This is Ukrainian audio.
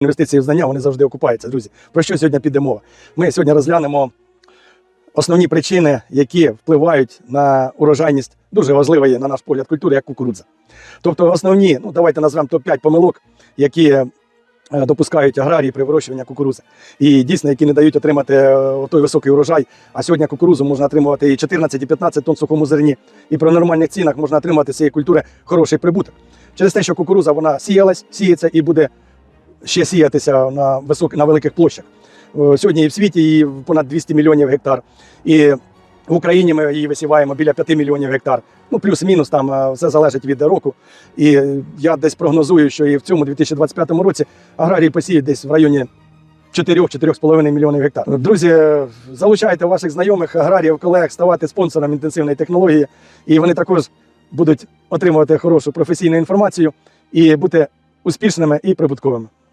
інвестиції в знання вони завжди окупаються, друзі. Про що сьогодні піде мова? Ми сьогодні розглянемо основні причини, які впливають на урожайність дуже важливої, на наш погляд, культури, як кукурудза. Тобто, основні, ну давайте назвемо топ-5 помилок, які е, допускають аграрії при вирощуванні кукурудзи. І дійсно, які не дають отримати е, той високий урожай. А сьогодні кукурудзу можна отримувати і 14, і 15 тонн сухому зерні. І при нормальних цінах можна отримати з цієї культури хороший прибуток. Через те, що кукурудза вона сіялась, сіється і буде ще сіятися на висок, на великих площах. Е, Сьогодні і в світі її понад 200 мільйонів гектар. І в Україні ми її висіваємо біля 5 мільйонів гектар. Ну, плюс-мінус, там е, все залежить від року. І я десь прогнозую, що і в цьому 2025 році аграрії посіють десь в районі 4-4,5 мільйонів гектар. Друзі, залучайте ваших знайомих, аграріїв, колег, ставати спонсором інтенсивної технології, і вони також будуть отримувати хорошу професійну інформацію і бути успішними і прибутковими.